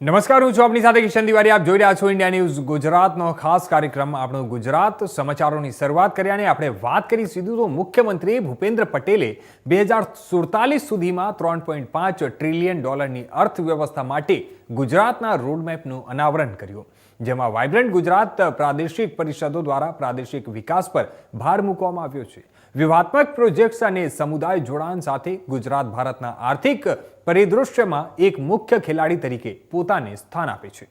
નમસ્કાર, હું છું આપની સાથે કિશન તિવારી. આપ જોઈ રહ્યા છો ઇન્ડિયા ન્યૂઝ ગુજરાતનો ખાસ કાર્યક્રમ, આપણો ગુજરાત સમાચારોની શરૂઆત કર્યા અને આપણે વાત કરી સીધું તો મુખ્યમંત્રી ભૂપેન્દ્ર પટેલે બે હજાર સુડતાલીસ સુધીમાં ત્રણ પોઈન્ટ પાંચ ટ્રિલિયન ડોલરની અર્થવ્યવસ્થા માટે ગુજરાતના રોડમેપનું અનાવરણ કર્યું. જેમાં વાઇબ્રન્ટ ગુજરાત પ્રાદેશિક પરિષદો દ્વારા પ્રાદેશિક વિકાસ પર ભાર મૂકવામાં આવ્યો છે. વ્યૂહાત્મક પ્રોજેક્ટ્સ અને સમુદાય જોડાણ સાથે ગુજરાત ભારતના આર્થિક પરિદૃશ્યમાં એક મુખ્ય ખેલાડી તરીકે પોતાને સ્થાન આપે છે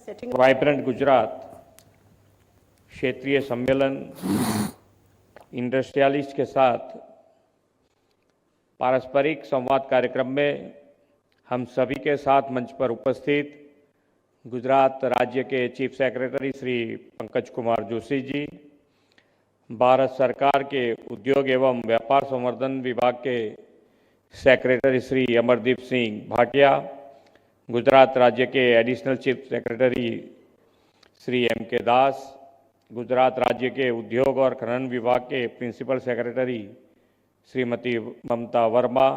setting वाइब्रेंट गुजरात क्षेत्रीय सम्मेलन इंडस्ट्रियलिस्ट के साथ पारस्परिक संवाद कार्यक्रम में हम सभी के साथ मंच पर उपस्थित गुजरात राज्य के चीफ सेक्रेटरी श्री पंकज कुमार जोशी जी, भारत सरकार के उद्योग एवं व्यापार संवर्धन विभाग के सेक्रेटरी श्री अमरदीप सिंह भाटिया, गुजरात राज्य के additional chief secretary Shri M K Das, Gujarat राज्य के उद्योग और खनन विभाग के principal secretary Shrimati Mamta Verma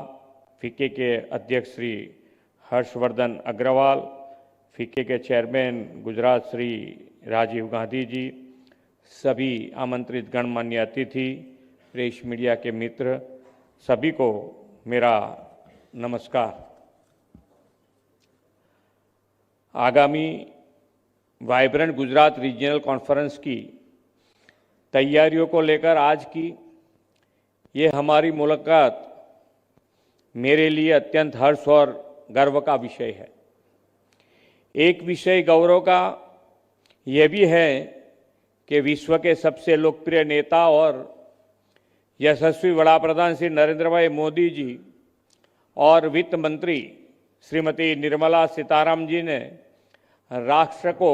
FICCI के अध्यक्ष श्री हर्षवर्धन अग्रवाल फिक्की के चेयरमैन गुजरात श्री राजीव गांधी जी, सभी आमंत्रित गणमान्य अतिथि, प्रेस मीडिया के मित्र, सभी को मेरा नमस्कार। आगामी वाइब्रेंट गुजरात रीजनल कॉन्फ्रेंस की तैयारियों को लेकर आज की ये हमारी मुलाकात मेरे लिए अत्यंत हर्ष और गर्व का विषय है। एक विषय गौरव का यह भी है कि विश्व के सबसे लोकप्रिय नेता और यशस्वी वड़ा प्रधान श्री नरेंद्र भाई मोदी जी और वित्त मंत्री श्रीमती निर्मला सीताराम जी ने राष्ट्र को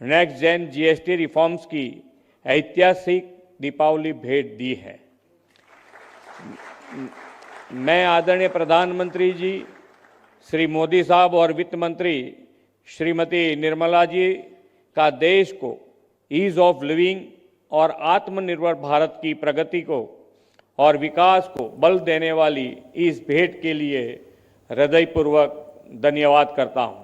नेक्स्ट जेन जीएसटी रिफॉर्म्स की ऐतिहासिक दीपावली भेंट दी है। मैं आदरणीय प्रधानमंत्री जी, श्री मोदी साहब और वित्त मंत्री श्रीमती निर्मला जी का देश को ईज ऑफ लिविंग और आत्मनिर्भर भारत की प्रगति को और विकास को बल देने वाली इस भेंट के लिए હૃદયપૂર્વક ધન્યવાદ કરતા હું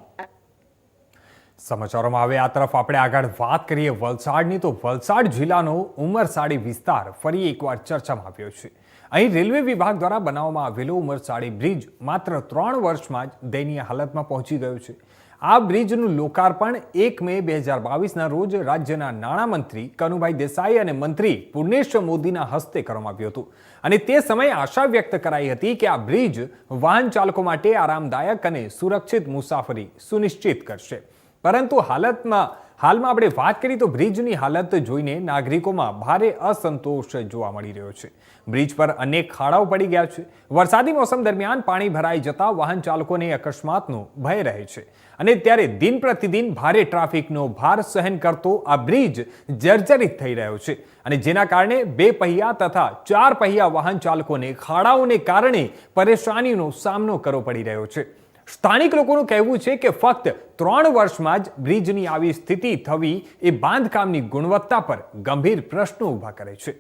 સમાચારોમાં હવે આ તરફ આપણે આગળ વાત કરીએ વલસાડની તો વલસાડ જિલ્લાનો ઉમરસાડી વિસ્તાર ફરી એકવાર ચર્ચામાં આવ્યો છે અહીં રેલવે વિભાગ દ્વારા બનાવવામાં આવેલો ઉમરસાડી બ્રિજ માત્ર ત્રણ વર્ષમાં જ દયનીય હાલતમાં પહોંચી ગયો છે આ બ્રિજનું લોકાર્પણ એક મે બે હજાર બાવીસના રોજ રાજ્યના નાણામંત્રી કનુભાઈ દેસાઈ અને મંત્રી પૂર્ણેશ્વર મોદીના હસ્તે કરવામાં આવ્યું હતું. અને તે સમયે આશા વ્યક્ત કરાઈ હતી કે આ બ્રિજ વાહન ચાલકો માટે આરામદાયક અને સુરક્ષિત મુસાફરી સુનિશ્ચિત કરશે. પરંતુ હાલતમાં હાલમાં આપણે વાત કરીએ તો બ્રિજની હાલત જોઈને નાગરિકોમાં ભારે અસંતોષ જોવા મળી રહ્યો છે. બ્રિજ પર અનેક ખાડાઓ પડી ગયા છે. વરસાદી મોસમ દરમિયાન પાણી ભરાઈ જતા વાહન ચાલકોને અકસ્માતનો ભય રહે છે. અને ત્યારે દિન પ્રતિદિન ભારે ટ્રાફિકનો ભાર સહન કરતો આ બ્રિજ જર્જરિત થઈ રહ્યો છે. અને જેના કારણે બે પહિયા તથા ચાર પહિયા વાહન ચાલકોને ખાડાઓને કારણે પરેશાનીનો સામનો કરવો પડી રહ્યો છે. સ્થાનિક લોકોનું કહેવું છે કે ફક્ત ત્રણ વર્ષમાં જ બ્રિજની આવી સ્થિતિ થવી એ બાંધકામની ગુણવત્તા પર ગંભીર પ્રશ્નો ઊભા કરે છે.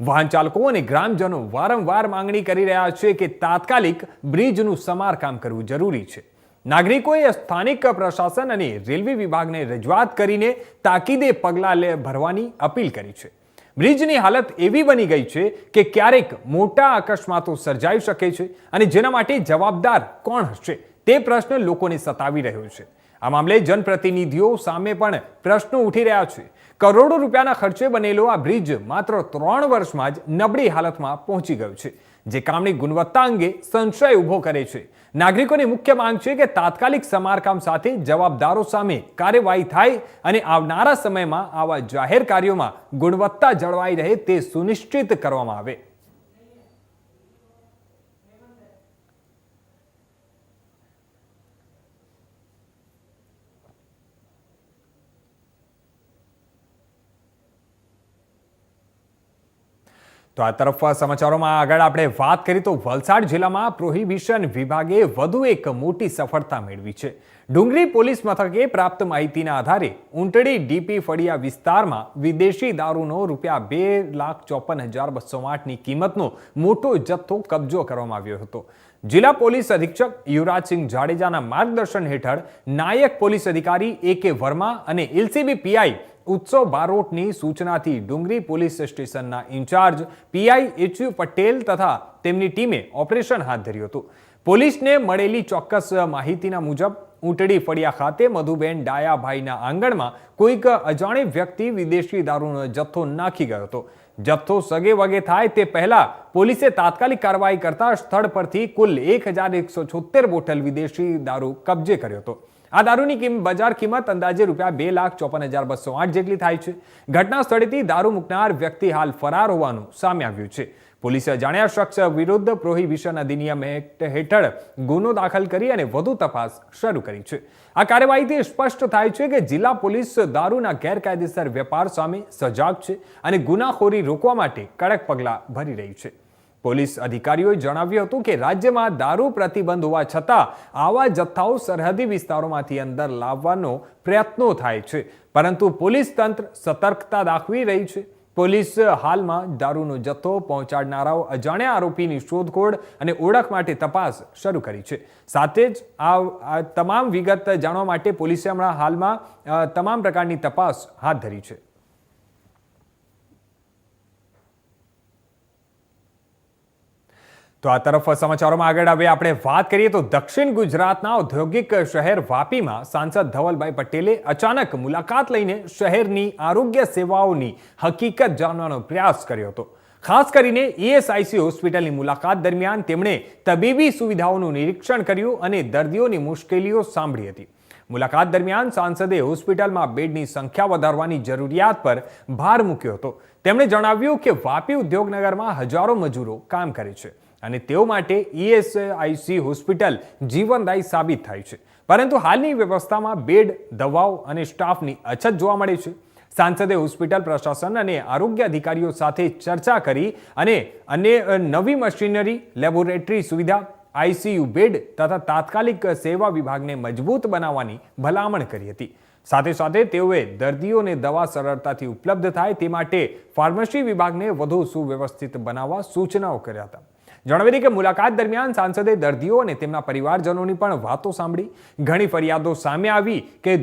વાહન ચાલકો અને ગ્રામજનો વારંવાર માંગણી કરી રહ્યા છે કે તાત્કાલિક બ્રિજનું સમારકામ કરવું જરૂરી છે. નાગરિકોએ સ્થાનિક પ્રશાસન અને રેલવે વિભાગને રજૂઆત કરીને તાકીદે પગલાં લે ભરવાની અપીલ કરી છે. બ્રિજની હાલત એવી બની ગઈ છે કે ક્યારેક મોટા અકસ્માતો સર્જાઈ શકે છે અને જેના માટે જવાબદાર કોણ હશે? તે પ્રશ્ન લોકોને સતાવી રહ્યો છે. આ મામલે જનપ્રતિનિધિઓ સામે પણ પ્રશ્નો ઉઠી રહ્યા છે. કરોડો રૂપિયાના ખર્ચે બનેલો આ બ્રિજ માત્ર ત્રણ વર્ષમાં જ નબળી હાલતમાં પહોંચી ગયો છે, જે કામની ગુણવત્તા અંગે સંશય ઊભો કરે છે. નાગરિકોની મુખ્ય માંગ છે કે તાત્કાલિક સમારકામ સાથે જવાબદારો સામે કાર્યવાહી થાય અને આવનારા સમયમાં આવા જાહેર કાર્યોમાં ગુણવત્તા જળવાઈ રહે તે સુનિશ્ચિત કરવામાં આવે. તો આ તરફ સમાચારોમાં આગળ આપણે વાત કરીએ તો વલસાડ જિલ્લામાં પ્રોહિબિશન વિભાગે વધુ એક મોટી સફળતા મેળવી છે. ડુંગરી પોલીસ મથકે પ્રાપ્ત માહિતીના આધારે ઊંટડી ડીપી ફળિયા વિસ્તારમાં વિદેશી દારૂનો રૂપિયા બે લાખ ચોપન હજાર બસો આઠની કિંમતનો મોટો જથ્થો કબજો કરવામાં આવ્યો હતો. જિલ્લા પોલીસ અધિક્ષક યુવરાજસિંહ જાડેજાના માર્ગદર્શન હેઠળ નાયક પોલીસ અધિકારી એ કે વર્મા અને એલસીબી પીઆઈ ઉત્સવ બારોટની સૂચનાથી ડુંગરી પોલીસ સ્ટેશનના ઇન્ચાર્જ પીઆઈ એચયુ પટેલ તથા તેમની ટીમે ઓપરેશન હાથ ધર્યું હતું. પોલીસને મળેલી ચોક્કસ માહિતીના મુજબ ઊંટડી ફળિયા ખાતે મધુબેન ડાયાભાઈના આંગણમાં કોઈક અજાણી વ્યક્તિ વિદેશી દારૂનો જથ્થો નાખી ગયો હતો. જથ્થો સગે વગે થાય તે પહેલા પોલીસે તાત્કાલિક કાર્યવાહી કરતા સ્થળ પરથી કુલ એક હજાર એકસો છોતેર બોટલ વિદેશી દારૂ કબજે કર્યો હતો. આ દારૂની કિંમત બજાર કિંમત અંદાજે રૂપિયા બે લાખ ચોપન હજાર બસો આઠ જેટલી થાય છે. ઘટના સ્થળેથી દારૂ મૂકનાર વ્યક્તિ હાલ ફરાર હોવાનું સામે આવ્યું છે. પોલીસે અજાણ્યા શખ્સ વિરુદ્ધ પ્રોહિબિશન અધિનિયમ હેઠળ ગુનો દાખલ કરી અને વધુ તપાસ શરૂ કરી છે. આ કાર્યવાહીથી સ્પષ્ટ થાય છે કે જિલ્લા પોલીસ દારૂના ગેરકાયદેસર વેપાર સામે સજાગ છે અને ગુનાખોરી રોકવા માટે કડક પગલાં ભરી રહી છે. પોલીસ અધિકારીઓએ જણાવ્યું હતું કે રાજ્યમાં દારૂ પ્રતિબંધ હોવા છતાં આવા જથ્થાઓ સરહદી વિસ્તારોમાંથી અંદર લાવવાનો પ્રયત્નો થાય છે. પરંતુ પોલીસ તંત્ર સતર્કતા દાખવી રહી છે. પોલીસ હાલમાં દારૂનો જથ્થો પહોંચાડનારાઓ અજાણ્યા આરોપીની શોધખોળ અને ઓળખ માટે તપાસ શરૂ કરી છે. સાથે જ આ તમામ વિગત જાણવા માટે પોલીસે હમણાં હાલમાં તમામ પ્રકારની તપાસ હાથ ધરી છે. તો આ તરફ સમાચારોમાં આગળ હવે આપણે વાત કરીએ તો દક્ષિણ ગુજરાતના ઔદ્યોગિક શહેર વાપીમાં સાંસદ ધવલભાઈ પટેલે અચાનક મુલાકાત લઈને શહેરની આરોગ્ય સેવાઓની હકીકત જાણવાનો પ્રયાસ કર્યો હતો. ખાસ કરીને ઈએસઆઈસી હોસ્પિટલની મુલાકાત દરમિયાન તેમણે તબીબી સુવિધાઓનું નિરીક્ષણ કર્યું અને દર્દીઓની મુશ્કેલીઓ સાંભળી હતી. મુલાકાત દરમિયાન સાંસદે હોસ્પિટલમાં બેડની સંખ્યા વધારવાની જરૂરિયાત પર ભાર મૂક્યો હતો. તેમણે જણાવ્યું કે વાપી ઉદ્યોગનગરમાં હજારો મજૂરો કામ કરે છે. અને તેઓ માટે ઈએસઆઈસી હોસ્પિટલ જીવનદાયી સાબિત થાય છે. પરંતુ હાલની વ્યવસ્થામાં બેડ, દવાઓ અને સ્ટાફની અછત જોવા મળે છે. સાંસદે હોસ્પિટલ પ્રશાસન અને આરોગ્ય અધિકારીઓ સાથે ચર્ચા કરી અને અને નવી મશીનરી, લેબોરેટરી સુવિધા, આઈસીયુ બેડ તથા તાત્કાલિક સેવા વિભાગને મજબૂત બનાવવાની ભલામણ કરી હતી. સાથે સાથે તેઓએ દર્દીઓને દવા સરળતાથી ઉપલબ્ધ થાય તે માટે ફાર્મસી વિભાગને વધુ સુવ્યવસ્થિત બનાવવા સૂચનાઓ કર્યા હતા. જણાવી દઈએ કે મુલાકાત દરમિયાન સાંસદે દર્દીઓ અને તેમના પરિવારજનોની પણ વાતો સાંભળી. ઘણી ફરિયાદો સામે આવી કે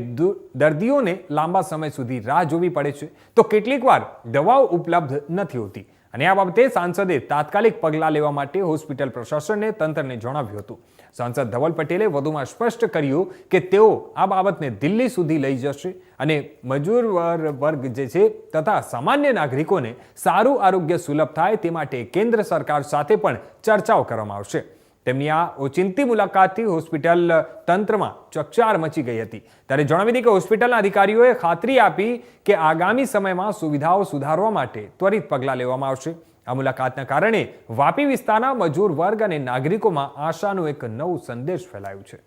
દર્દીઓને લાંબા સમય સુધી રાહ જોવી પડે છે. તો કેટલીક વાર દવાઓ ઉપલબ્ધ નથી હોતી. અને આ બાબતે સાંસદે તાત્કાલિક પગલાં લેવા માટે હોસ્પિટલ પ્રશાસનને તંત્રને જણાવ્યું હતું. સાંસદ ધવલ પટેલે વધુમાં સ્પષ્ટ કર્યું કે તેઓ આ બાબતને દિલ્હી સુધી લઈ જશે અને મજૂર વર- વર્ગ જે છે તથા સામાન્ય નાગરિકોને સારું આરોગ્ય સુલભ થાય તે માટે કેન્દ્ર સરકાર સાથે પણ ચર્ચાઓ કરવામાં આવશે. તેમની આ ઓચિંતી મુલાકાતથી હોસ્પિટલ તંત્રમાં ચકચાર મચી ગઈ હતી. ત્યારે જણાવી હતી કે હોસ્પિટલના અધિકારીઓએ ખાતરી આપી કે આગામી સમયમાં સુવિધાઓ સુધારવા માટે ત્વરિત પગલાં લેવામાં આવશે. આ મુલાકાતના કારણે વાપી વિસ્તારના મજૂર વર્ગ અને નાગરિકોમાં આશાનો એક નવું સંદેશ ફેલાયો છે.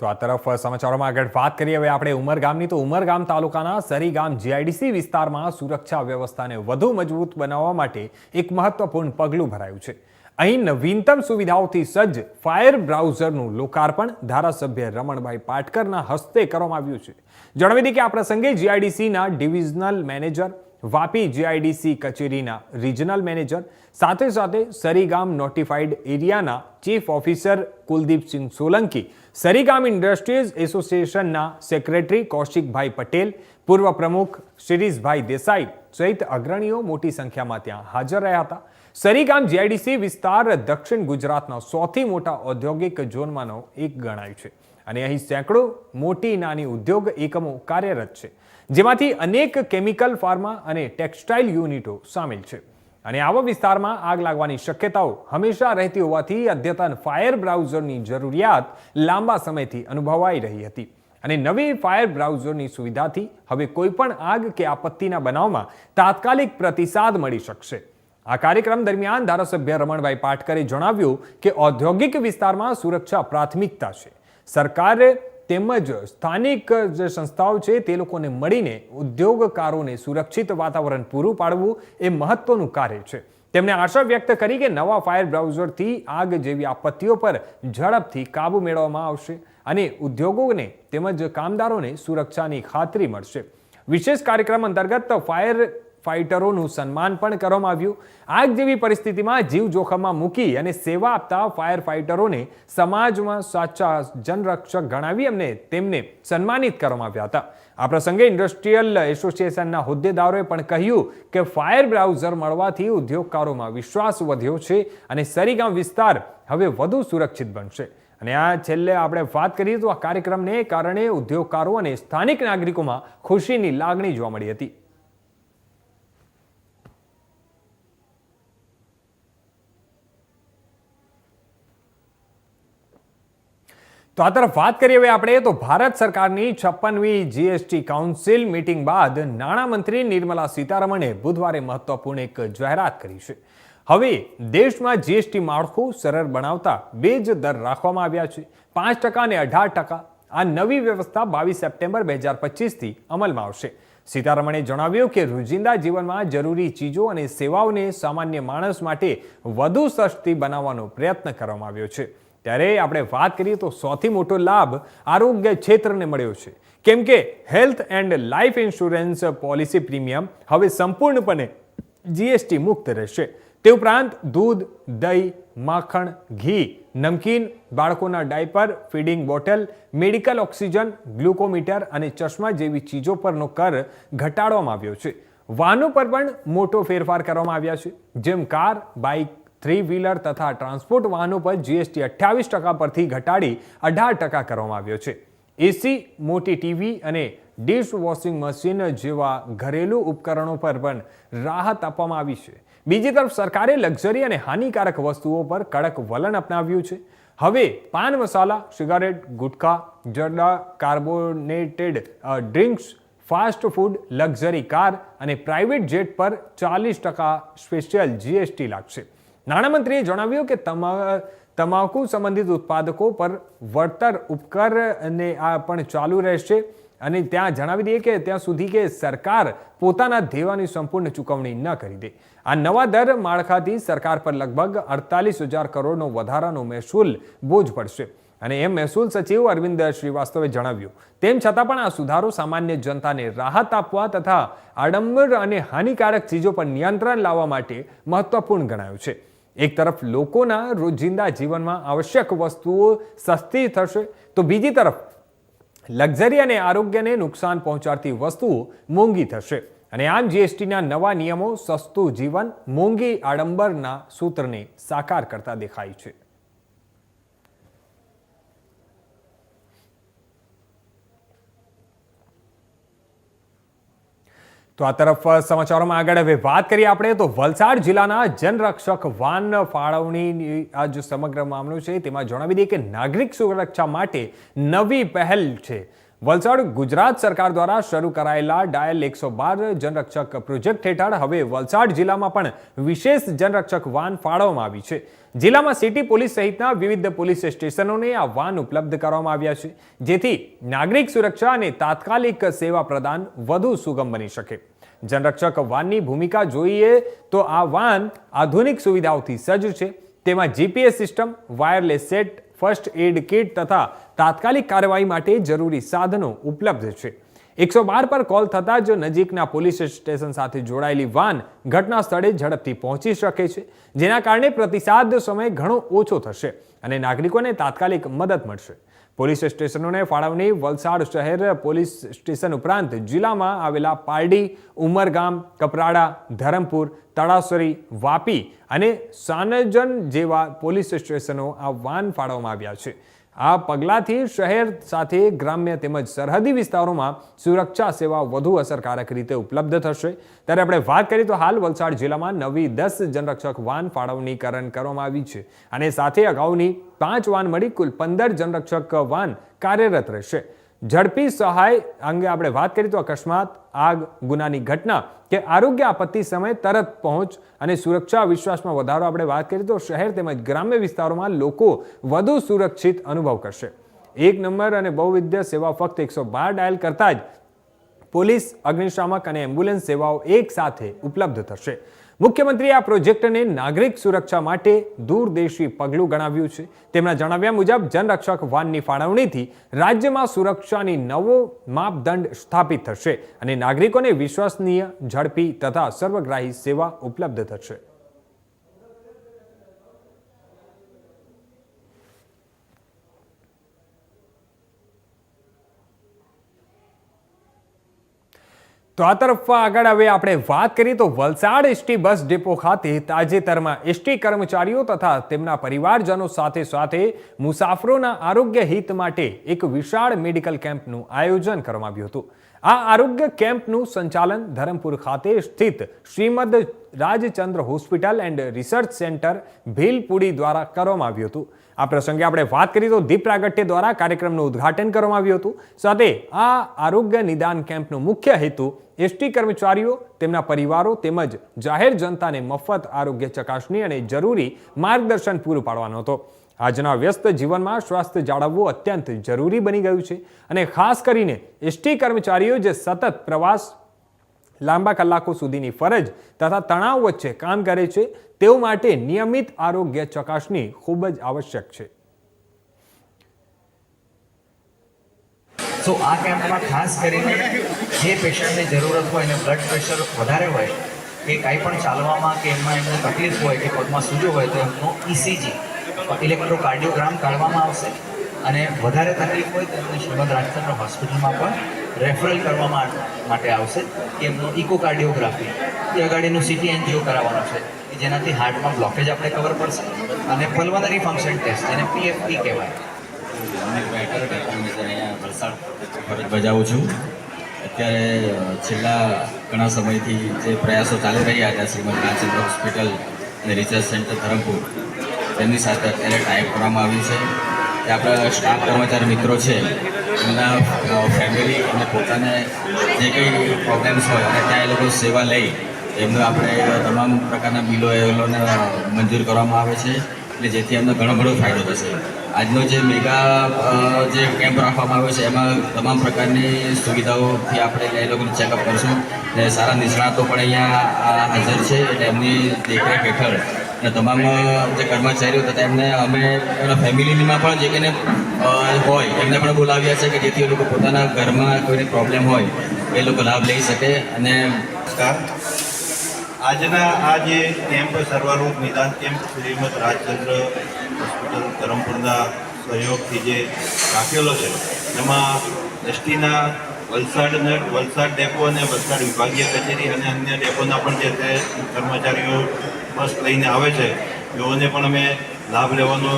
તો આ તરફ સમાચારોમાં આગળ વાત કરીએ. હવે આપણે ઉમરગામની તો ઉમરગામ તાલુકાના સરીગામ જીઆઈડીસી વિસ્તારમાં સુરક્ષા વ્યવસ્થાને વધુ મજબૂત બનાવવા માટે એક મહત્વપૂર્ણ પગલું ભરાયું છે. અહીં નવીનતમ સુવિધાઓથી સજ્જ ફાયર બ્રાઉઝરનું લોકાર્પણ ધારાસભ્ય રમણભાઈ પાટકરના હસ્તે કરવામાં આવ્યું છે. જણાવી દઈએ કે આ પ્રસંગે જીઆઈડીસીના ડિવિઝનલ મેનેજર, વાપી જીઆઈડીસી કચેરીના રિજનલ મેનેજર, સાથે સાથે Sarigam notified એરિયાના chief officer Kuldeepsinh Solanki Sarigam industries એસોસિએશનના સેક્રેટરી કૌશિકભાઈ પટેલ, પૂર્વ પ્રમુખ શિરીષભાઈ દેસાઈ સહિત અગ્રણીઓ મોટી સંખ્યામાં ત્યાં હાજર રહ્યા હતા. સરીગામ જીઆઈડીસી વિસ્તાર દક્ષિણ ગુજરાતના સૌથી મોટા ઔદ્યોગિક ઝોનમાંનો એક ગણાય છે. અને અહીં સેંકડો મોટી નાની ઉદ્યોગ એકમો કાર્યરત છે, જેમાંથી અનેક કેમિકલ ફાર્મા અને ટેક્સટાઇલ યુનિટો સામેલ છે. અને આવા વિસ્તારમાં આગ લાગવાની શક્યતાઓ હંમેશા રહેતી હોવાથી અદ્યતન ફાયર બ્રાઉઝરની જરૂરિયાત લાંબા સમયથી અનુભવાઈ રહી હતી. અને નવી ફાયર બ્રાઉઝરની સુવિધાથી હવે કોઈપણ આગ કે આપત્તિના બનાવમાં તાત્કાલિક પ્રતિસાદ મળી શકશે. આ કાર્યક્રમ દરમિયાન ધારાસભ્ય રમણભાઈ પાટકરે જણાવ્યું કે ઔદ્યોગિક વિસ્તારમાં સુરક્ષા પ્રાથમિકતા છે. સરકારે તેમજ સ્થાનિક જે સંસ્થાઓ છે, તે લોકોને મળીને ઉદ્યોગકારોને સુરક્ષિત વાતાવરણ પૂરું પાડવું એ મહત્વનું કાર્ય છે. તેમણે આશા વ્યક્ત કરી કે નવા ફાયર બ્રાઉઝરથી આગ જેવી આપત્તિઓ પર ઝડપથી કાબૂ મેળવવામાં આવશે અને ઉદ્યોગોને તેમજ કામદારોને સુરક્ષાની ખાતરી મળશે. વિશેષ કાર્યક્રમ અંતર્ગત ફાયર ફાઇટરોનું સન્માન પણ કરવામાં આવ્યું. આગ જેવી પરિસ્થિતિમાં જીવ જોખમમાં મૂકી અને સેવા આપતા ફાયર ફાઇટરોને સમાજમાં સાચા જનરક્ષક ગણાવી એમને તેમને સન્માનિત કરવામાં આવ્યા હતા. આ પ્રસંગે ઇન્ડસ્ટ્રીયલ એસોસિએશનના હોદ્દેદારોએ પણ કહ્યું કે ફાયર બ્રાઉઝર મળવાથી ઉદ્યોગકારોમાં વિશ્વાસ વધ્યો છે અને સરીગામ વિસ્તાર હવે વધુ સુરક્ષિત બનશે. અને આ છેલ્લે આપણે વાત કરીએ તો આ કાર્યક્રમને કારણે ઉદ્યોગકારો અને સ્થાનિક નાગરિકોમાં ખુશીની લાગણી જોવા મળી હતી. તો આ તરફ વાત કરીએ હવે આપણે તો ભારત સરકારની છપ્પનમી જીએસટી કાઉન્સિલ મીટિંગ બાદ નાણામંત્રી નિર્મલા સીતારમણે બુધવારે મહત્વપૂર્ણ એક જાહેરાત કરી છે. હવે દેશમાં જીએસટી માળખું સરળ બનાવતા બે જ દર રાખવામાં આવ્યા છે. પાંચ ટકા અને અઢાર ટકા આ નવી વ્યવસ્થા બાવીસ સપ્ટેમ્બર બે હજાર પચીસથી અમલમાં આવશે. સીતારમણે જણાવ્યું કે રોજિંદા જીવનમાં જરૂરી ચીજો અને સેવાઓને સામાન્ય માણસ માટે વધુ સસ્તી બનાવવાનો પ્રયત્ન કરવામાં આવ્યો છે. ત્યારે આપણે વાત કરીએ તો સૌથી મોટો લાભ આરોગ્ય ક્ષેત્રને મળ્યો છે. કેમ કે health and life insurance policy premium હવે સંપૂર્ણપણે જીએસટી મુક્ત રહેશે. તે ઉપરાંત દૂધ, દહીં, માખણ, ઘી, નમકીન, બાળકોના diaper, feeding bottle, medical oxygen, glucometer અને ચશ્મા જેવી ચીજો પરનો કર ઘટાડવામાં આવ્યો છે. વાહનો પર પણ મોટો ફેરફાર કરવામાં આવ્યા છે. જેમ કાર બાઇક થ્રી વ્હીલર તથા ટ્રાન્સપોર્ટ વાહનો પર જીએસટી અઠ્યાવીસ ટકા પરથી ઘટાડી અઢાર ટકા કરવામાં આવ્યો છે. એસી, મોટી ટીવી અને ડિશ વોશિંગ મશીન જેવા ઘરેલુ ઉપકરણો પર પણ રાહત આપવામાં આવી છે. બીજી તરફ સરકારે લક્ઝરી અને હાનિકારક વસ્તુઓ પર કડક વલણ અપનાવ્યું છે. હવે પાન મસાલા, સિગારેટ, ગુટખા જરડા carbonated drinks, fast food, luxury car અને પ્રાઇવેટ જેટ પર ચાલીસ ટકા સ્પેશિયલ જીએસટી લાગશે. નાણામંત્રીએ જણાવ્યું કે તમા, તમાકુ સંબંધિત ઉત્પાદકો પર વળતર ઉપકર અને આ પણ ચાલુ રહેશે અને ત્યાં જણાવી દઈએ કે ત્યાં સુધી કે સરકાર પોતાના દેવાની સંપૂર્ણ ચૂકવણી ન કરી દે. આ નવા દર માળખાથી સરકાર પર લગભગ અડતાલીસ હજાર કરોડનો વધારાનો મહેસૂલ બોજ પડશે. અને એમ મહેસૂલ સચિવ અરવિંદ શ્રીવાસ્તવે જણાવ્યું, તેમ છતાં પણ આ સુધારો સામાન્ય જનતાને રાહત આપવા તથા આડંબર અને હાનિકારક ચીજો પર નિયંત્રણ લાવવા માટે મહત્વપૂર્ણ ગણાયું છે. એક તરફ લોકોના રોજિંદા જીવનમાં આવશ્યક વસ્તુઓ સસ્તી થશે, તો બીજી તરફ લક્ઝરી અને આરોગ્યને નુકસાન પહોંચાડતી વસ્તુઓ મોંઘી થશે. અને આમ જીએસટીના નવા નિયમો સસ્તું જીવન, મોંઘી આડંબરના સૂત્રને સાકાર કરતા દેખાય છે. તો આ તરફ સમાચારોમાં આગળ હવે વાત કરીએ આપણે, તો વલસાડ જિલ્લાના જનરક્ષક વાન ફાળવણીની આ જે સમગ્ર મામલો છે, તેમાં જણાવી દઈએ કે નાગરિક સુરક્ષા માટે નવી પહેલ છે. વલસાડ ગુજરાત સરકાર દ્વારા શરૂ કરાયેલા ડાયલ એકસો બાર જનરક્ષક પ્રોજેક્ટ હેઠળ હવે વલસાડ જિલ્લામાં પણ વિશેષ જનરક્ષક વાન ફાળવવામાં આવી છે. જિલ્લામાં સિટી પોલીસ સહિતના વિવિધ પોલીસ સ્ટેશનોને આ વાન ઉપલબ્ધ કરવામાં આવ્યા છે, જેથી નાગરિક સુરક્ષા અને તાત્કાલિક સેવા પ્રદાન વધુ સુગમ બની શકે. જનરક્ષક વાનની ભૂમિકા જોઈએ તો આ વાન આધુનિક સુવિધાઓથી સજ્જ છે. તેમાં GPS system, wireless set, first aid kit તથા તાત્કાલિક કાર્યવાહી માટે જરૂરી સાધનો ઉપલબ્ધ છે. એકસો બાર પર કોલ થતાં જ નજીકના પોલીસ સ્ટેશન સાથે જોડાયેલી વાન ઘટના સ્થળે ઝડપથી પહોંચી શકે છે, જેના કારણે પ્રતિસાદ સમય ઘણો ઓછો થશે અને નાગરિકોને તાત્કાલિક મદદ મળશે. પોલીસ સ્ટેશનોને ફાળવણી વલસાડ શહેર પોલીસ સ્ટેશન ઉપરાંત જિલ્લામાં આવેલા પારડી, ઉમરગામ, કપરાડા, ધરમપુર, તળાસરી, વાપી અને સાનજન જેવા પોલીસ સ્ટેશનો આ વાન ફાળવવામાં આવ્યા છે. આ પગલાંથી શહેર સાથે ગ્રામ્ય તેમજ સરહદી વિસ્તારોમાં સુરક્ષા સેવા વધુ અસરકારક રીતે ઉપલબ્ધ થશે. ત્યારે આપણે વાત કરીએ તો હાલ વલસાડ જિલ્લામાં નવી દસ જનરક્ષક વાન ફાળવણીકરણ કરવામાં આવી છે અને સાથે અગાઉની પાંચ વાન મળી કુલ પંદર જનરક્ષક વાન કાર્યરત રહેશે. ઝડપી સહાય અંગે આપણે વાત કરી તો અકસ્માત, આગ, ગુનાની ઘટના કે આરોગ્ય આપત્તિ સમયે તરત પહોંચ અને સુરક્ષા વિશ્વાસમાં વધારો આપણે વાત કરી તો શહેર તેમજ ગ્રામ્ય વિસ્તારોમાં લોકો વધુ સુરક્ષિત અનુભવ કરશે. એક નંબર અને બહુવિધ્ય સેવા ફક્ત એકસો બાર ડાયલ કરતા જ પોલીસ, અગ્નિશામક અને એમ્બ્યુલન્સ સેવાઓ એક સાથે ઉપલબ્ધ થશે. મુખ્યમંત્રીએ આ પ્રોજેક્ટને નાગરિક સુરક્ષા માટે દૂરદેશી પગલું ગણાવ્યું છે. તેમના જણાવ્યા મુજબ, જનરક્ષક વાનની ફાળવણીથી રાજ્યમાં સુરક્ષાની નવો માપદંડ સ્થાપિત થશે અને નાગરિકોને વિશ્વસનીય ઝડપી તથા સર્વગ્રાહી સેવા ઉપલબ્ધ થશે. તો આ તરફ આગળ હવે આપણે વાત કરીએ તો વલસાડ એસટી બસ ડેપો ખાતે તાજેતરમાં એસટી કર્મચારીઓ તથા તેમના પરિવારજનો સાથે સાથે મુસાફરોના આરોગ્ય હિત માટે એક વિશાળ મેડિકલ કેમ્પનું આયોજન કરવામાં આવ્યું હતું. આ આરોગ્ય કેમ્પનું સંચાલન ધરમપુર ખાતે સ્થિત Shrimad Rajchandra hospital and research centre Bhilpudi દ્વારા કરવામાં આવ્યું હતું. આ પ્રસંગે આપણે વાત કરી તો દીપ પ્રાગટ્ય દ્વારા કાર્યક્રમનું ઉદ્ઘાટન કરવામાં આવ્યું હતું. સાથે આ આરોગ્ય નિદાન કેમ્પનો મુખ્ય હેતુ એસટી કર્મચારીઓ, તેમના પરિવારો તેમજ જાહેર જનતાને મફત આરોગ્ય ચકાસણી અને જરૂરી માર્ગદર્શન પૂરું પાડવાનો હતો. આજના વ્યસ્ત જીવનમાં સ્વાસ્થ્ય જાળવવું અત્યંત જરૂરી બની ગયું છે અને ખાસ કરીને એસટી કર્મચારીઓ જે સતત પ્રવાસ લાંબા કલાકો સુધીની ફરજ તથા તણાવ વચ્ચે કામ કરે છે, તેઓ માટે નિયમિત આરોગ્ય ચકાસણી ખૂબ જ આવશ્યક છે. સો આ કેમ્પમાં ખાસ કરીને જે પેશન્ટને જરૂરત હોય અને બ્લડ પ્રેશર વધારે હોય કે કાંઈ પણ ચાલવામાં કે એમાં એમને તકલીફ હોય કે પગમાં સૂજો હોય તો એમનો ઇસીજી ઇલેક્ટ્રોકાર્ડિયોગ્રામ કાઢવામાં આવશે. અને વધારે તકલીફ હોય તો એમને શ્રીમદ રાજચંદ્ર હોસ્પિટલમાં પણ રેફરલ કરવામાં માટે આવશે કે એમનો ઇકોકાર્ડિયોગ્રાફી, એ અગાડીનું સિટી એનજીઓ કરાવવાનું છે, કે જેનાથી હાર્ટમાં બ્લોકેજ આપણે કવર પડશે અને પલ્વનરી ફંક્શન ટેસ્ટ જેને પીએફટી કહેવાય. ફરજ બજાવું છું. અત્યારે છેલ્લા ઘણા સમયથી જે પ્રયાસો ચાલી રહ્યા હતા શ્રીમદ રાજચંદ્ર હોસ્પિટલ અને રિસર્ચ સેન્ટર ધરમપુર, તેમની સાથે અત્યારે ટાઈપ કરવામાં આવ્યું છે. કે આપણા સ્ટાફ કર્મચારી મિત્રો છે, એમના ફેમિલી અને પોતાને જે કંઈ પ્રોબ્લેમ્સ હોય અને ત્યાં એ લોકો સેવા લઈ, એમને આપણે તમામ પ્રકારના બિલો, એ લોકોને મંજૂર કરવામાં આવે છે. એટલે જેથી એમને ઘણો ઘણો ફાયદો થશે. આજનો જે મેગા જે કેમ્પ રાખવામાં આવ્યો છે, એમાં તમામ પ્રકારની સુવિધાઓથી આપણે એ લોકોને ચેકઅપ કરશું. ને સારા નિષ્ણાતો પણ અહીંયા હાજર છે એટલે એમની દેખરેખ હેઠળ. અને તમામ જે કર્મચારીઓ તથા એમને, અમે એમના ફેમિલીમાં પણ જે કંઈને હોય, એમને પણ બોલાવ્યા છે કે જેથી એ લોકો પોતાના ઘરમાં કોઈને પ્રોબ્લેમ હોય, એ લોકો લાભ લઈ શકે. અને આજના આ જે કેમ્પ સર્વરોગ નિદાન કેમ્પ, શ્રીમદ રાજચંદ્ર હોસ્પિટલ, ધરમપુરના સહયોગથી જે રાખેલો છે, એમાં એસટીના વલસાડ અને વલસાડ ડેપો અને વલસાડ વિભાગીય કચેરી અને અન્ય ડેપોના પણ જે તે કર્મચારીઓ બસ લઈને આવે છે તેઓને પણ અમે લાભ લેવાનો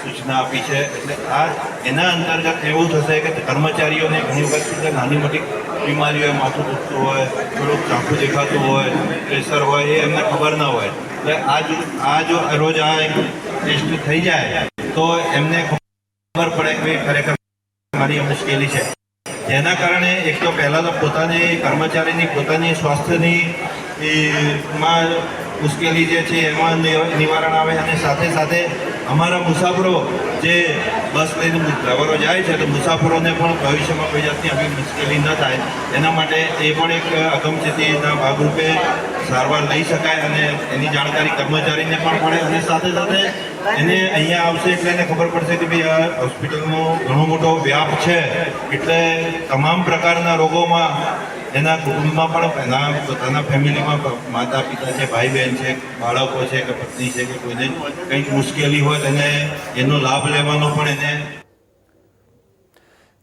સૂચના આપી છે. એટલે આ એના અંતર્ગત એવું થશે કે કર્મચારીઓને ઘણી વખત નાની મોટી બીમારીઓ હોય માથું દુખતું હોય, થોડુંક ચાંખું દેખાતું હોય, પ્રેશર હોય, એ એમને ખબર ના હોય. એટલે આ જો આ જો રોજ આ એક ટેસ્ટ થઈ જાય તો એમને ખબર પડે કે ખરેખર મારી મુશ્કેલી છે. જેના કારણે એક તો પહેલાં તો પોતાની કર્મચારીની, પોતાની સ્વાસ્થ્યની માં મુશ્કેલી જે છે એમાં નિવારણ આવે અને સાથે સાથે અમારા મુસાફરો જે બસ લઈને ડ્રાઈવરો જાય છે, તો મુસાફરોને પણ ભવિષ્યમાં કોઈ જાતની આવી મુશ્કેલી ન થાય. એના માટે એ પણ એક અગમચેતીના ભાગરૂપે સારવાર લઈ શકાય અને એની જાણકારી કર્મચારીને પણ મળે અને સાથે સાથે એને અહીંયા આવશે એટલે એને ખબર પડશે કે ભાઈ આ હોસ્પિટલનો ઘણો મોટો વ્યાપ છે. એટલે તમામ પ્રકારના રોગોમાં એના કુટુંબમાં પણ, એના પોતાના ફેમિલીમાં માતા પિતા છે, ભાઈ બહેન છે, બાળકો છે કે પત્ની છે કે કોઈને કંઈક મુશ્કેલી હોય તેને એનો લાભ લેવાનો પણ એને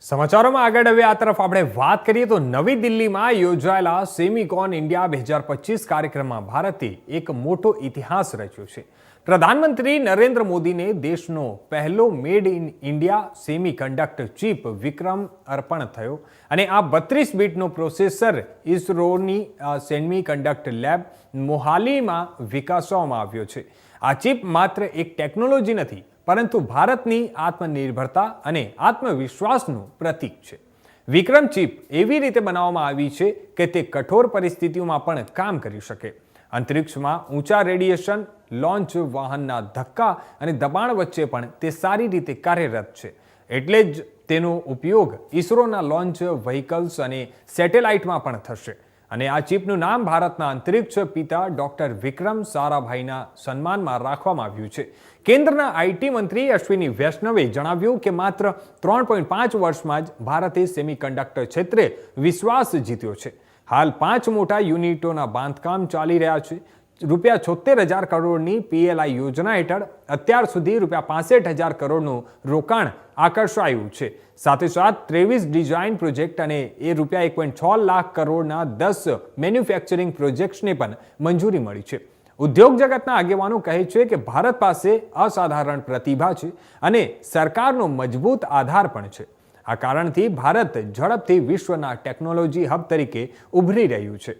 સમાચારોમાં આગળ હવે આ તરફ આપણે વાત કરીએ તો નવી દિલ્હીમાં યોજાયેલા સેમિકોન ઇન્ડિયા બે હજાર પચીસ કાર્યક્રમમાં ભારતે એક મોટો ઇતિહાસ રચ્યો છે. પ્રધાનમંત્રી નરેન્દ્ર મોદીને દેશનો પહેલો made in India semiconductor chip Vikram અર્પણ થયો. અને આ બત્રીસ બીટનો પ્રોસેસર ઇસરોની સેમી કન્ડક્ટર લેબ મોહાલીમાં વિકાસવામાં આવ્યો છે. આ ચિપ માત્ર એક ટેકનોલોજી નથી, પરંતુ ભારતની આત્મનિર્ભરતા અને આત્મવિશ્વાસનું પ્રતીક છે. વિક્રમ ચિપ એવી રીતે બનાવવામાં આવી છે કે તે કઠોર પરિસ્થિતિઓમાં પણ કામ કરી શકે. અંતરિક્ષમાં ઊંચા રેડિયેશન લોન્ચ વાહનના ધક્કા અને દબાણ વચ્ચે પણ તે સારી રીતે કાર્યરત છે. એટલે જ તેનો ઉપયોગ ઇસરોના લોન્ચ વ્હીકલ્સ અને સેટેલાઇટમાં પણ થશે. અને આ ચીપનું નામ ભારતના અંતરિક્ષ પિતા ડોક્ટર વિક્રમ સારાભાઈના સન્માનમાં રાખવામાં આવ્યું છે. કેન્દ્રના આઈટી મંત્રી અશ્વિની વૈષ્ણવે જણાવ્યું કે માત્ર ત્રણ પોઈન્ટ પાંચ વર્ષમાં જ ભારતે સેમિકન્ડક્ટર ક્ષેત્રે વિશ્વાસ જીત્યો છે. હાલ પાંચ મોટા યુનિટોના બાંધકામ ચાલી રહ્યા છે. રૂપિયા છોતેર હજાર કરોડની પીએલઆઈ યોજના હેઠળ અત્યાર સુધી રૂપિયા પાસઠ હજાર કરોડનું રોકાણ આકર્ષાયું છે. સાથે સાથ ત્રેવીસ ડિઝાઇન પ્રોજેક્ટ અને એ રૂપિયા એક પોઈન્ટ છ લાખ કરોડના દસ મેન્યુફેક્ચરિંગ પ્રોજેક્ટ્સને પણ મંજૂરી મળી છે. ઉદ્યોગ જગતના આગેવાનો કહે છે કે ભારત પાસે અસાધારણ પ્રતિભા છે અને સરકારનો મજબૂત આધાર પણ છે. આ કારણથી ભારત ઝડપથી વિશ્વના ટેકનોલોજી હબ તરીકે ઉભરી રહ્યું છે.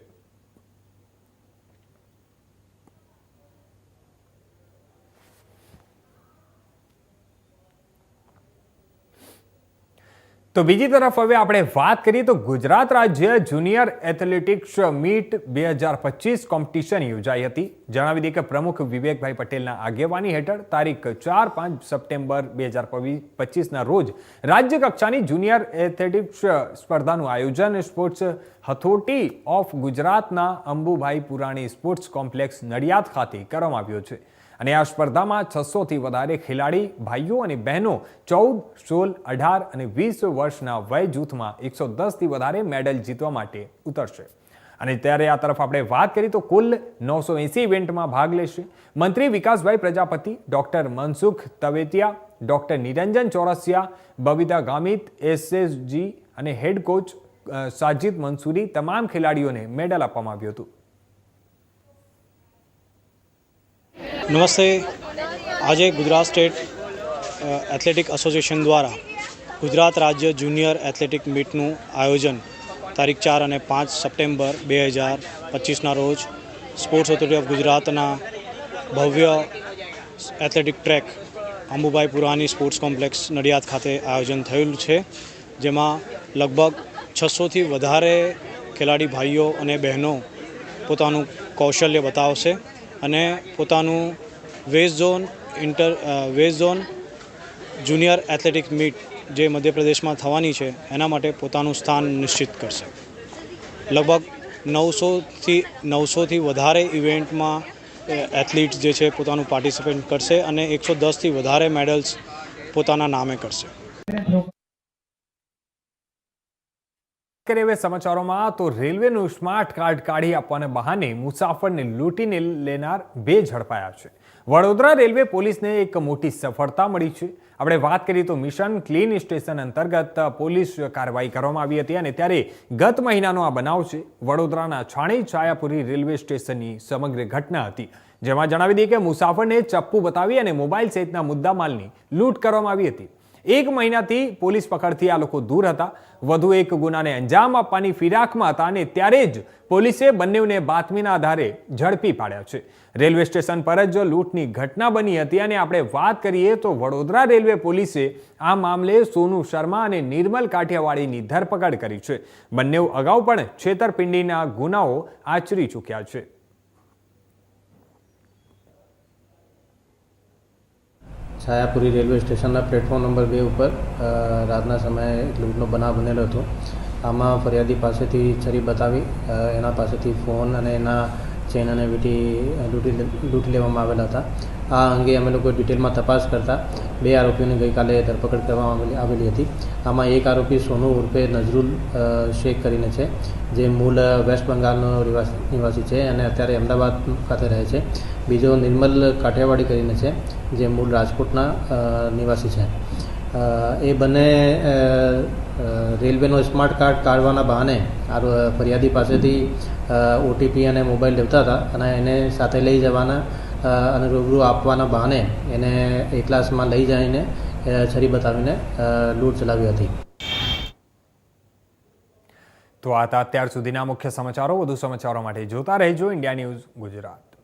તો બીજી તરફ હવે આપણે વાત કરીએ તો ગુજરાત રાજ્ય જુનિયર એથ્લેટિક્સ મીટ બે હજાર પચીસ કોમ્પિટિશન યોજાઈ હતી. જણાવી દઈએ કે પ્રમુખ વિવેકભાઈ પટેલના આગેવાની હેઠળ તારીખ ચાર પાંચ સપ્ટેમ્બર બે હજાર પચીસના રોજ રાજ્ય કક્ષાની જુનિયર એથ્લેટિક્સ સ્પર્ધાનું આયોજન સ્પોર્ટ્સ હથોટી ઓફ ગુજરાતના અંબુભાઈ પુરાણી સ્પોર્ટ્સ કોમ્પ્લેક્સ નડિયાદ ખાતે કરવામાં આવ્યો છે. અને આ સ્પર્ધામાં છસોથી વધારે ખેલાડી, ભાઈઓ અને બહેનો ચૌદ, સોળ, અઢાર અને વીસ વર્ષના વય જૂથમાં એકસો દસથી વધારે મેડલ જીતવા માટે ઉતરશે. અને ત્યારે આ તરફ આપણે વાત કરીએ તો કુલ નવસો એંસી ઇવેન્ટમાં ભાગ લેશે. મંત્રી Vikasbhai Prajapati, doctor Mansukh Tavetiya, doctor Niranjan Chaurasia, Babita Gamit, SSG અને હેડ કોચ સાજિદ મંસૂરી તમામ ખેલાડીઓને મેડલ આપવામાં આવ્યું હતું. નમસ્તે. આજે ગુજરાત સ્ટેટ એથ્લેટિક એસોસિએશન દ્વારા ગુજરાત રાજ્ય જુનિયર એથ્લેટિક મીટનું આયોજન તારીખ ચાર અને પાંચ સપ્ટેમ્બર બે હજાર પચીસના રોજ સ્પોર્ટ્સ ઓથોરિટી ઓફ ગુજરાતના ભવ્ય athletic track Ambubhai Purani sports complex Nadiad ખાતે આયોજન થયેલું છે, જેમાં લગભગ છસોથી વધારે ખેલાડી ભાઈઓ અને બહેનો પોતાનું કૌશલ્ય બતાવશે. અને પોતાનું west zone, inter west zone, junior athletic meet જે મધ્યપ્રદેશમાં થવાની છે, એના માટે પોતાનું સ્થાન નિશ્ચિત કરશે. લગભગ નવસોથી નવસોથી વધારે ઇવેન્ટમાં એથ્લીટ્સ જે છે પોતાનું પાર્ટિસિપેટ કરશે અને એકસો દસથી વધારે મેડલ્સ પોતાના નામે કરશે. કરીએ સમાચારોમાં તો રેલવેનું સ્માર્ટ કાર્ડ કાઢી આપવાના બહાને મુસાફરને લૂંટીને લેનાર બે ઝડપાયા છે. વડોદરા રેલવે પોલીસને એક મોટી સફળતા મળી છે. આપણે વાત કરીએ તો મિશન ક્લીન સ્ટેશન અંતર્ગત પોલીસ કાર્યવાહી કરવામાં આવી હતી અને ત્યારે ગત મહિનાનો આ બનાવ છે. વડોદરાના છાણી છાયાપુરી રેલવે સ્ટેશનની સમગ્ર ઘટના હતી. જેમાં જણાવી દઈએ કે મુસાફરને ચપ્પુ બતાવી અને મોબાઈલ સહિતના મુદ્દામાલની લૂંટ કરવામાં આવી હતી. એક મહિનાથી પોલીસ પકડથી આ લોકો દૂર હતા. વધુ એક ગુનાને અંજામ આપવાની ફિરાકમાં હતા અને ત્યારે જ પોલીસે બંનેને બાતમીના આધારે ઝડપી પાડ્યા છે. રેલવે સ્ટેશન પર જ લૂંટની ઘટના બની હતી અને આપણે વાત કરીએ તો વડોદરા રેલવે પોલીસે આ મામલે સોનુ શર્મા અને નિર્મલ કાઠિયાવાડીની ધરપકડ કરી છે. બંને અગાઉ પણ છેતરપિંડીના ગુનાઓ આચરી ચૂક્યા છે. છાયાપુરી રેલવે સ્ટેશનના પ્લેટફોર્મ નંબર બે ઉપર રાતના સમયે લૂંટનો બનાવ બનેલો હતો. આમાં ફરિયાદી પાસેથી છરી બતાવી એના પાસેથી ફોન અને એના ચેન અને વીટી લૂંટી લૂંટી લેવામાં આવેલા હતા. આ અંગે અમે લોકો ડિટેલમાં તપાસ કરતા બે આરોપીઓની ગઈકાલે ધરપકડ કરવામાં આવેલી હતી. આમાં એક આરોપી સોનુ ઉર્ફે નજરુલ શેખ કરીને છે, જે મૂળ વેસ્ટ બંગાળનો નિવાસી છે અને અત્યારે અમદાવાદ ખાતે રહે છે. બીજો નિર્મલ કાઠિયાવાડી કરીને છે, જે મૂળ રાજકોટના નિવાસી છે. એ બંને રેલવેનો સ્માર્ટ કાર્ડ કાઢવાના બહાને આ ફરિયાદી પાસેથી ઓટીપી અને મોબાઈલ લેતા હતા અને એને સાથે લઈ જવાના અને રૂબરૂ આપવાના બહાને એને એકલાસમાં લઈ જઈને છરી બતાવીને લૂંટ ચલાવી હતી. તો આ અત્યાર સુધીના મુખ્ય સમાચારો. વધુ સમાચારો માટે જોતા રહેજો ઇન્ડિયા ન્યૂઝ ગુજરાત.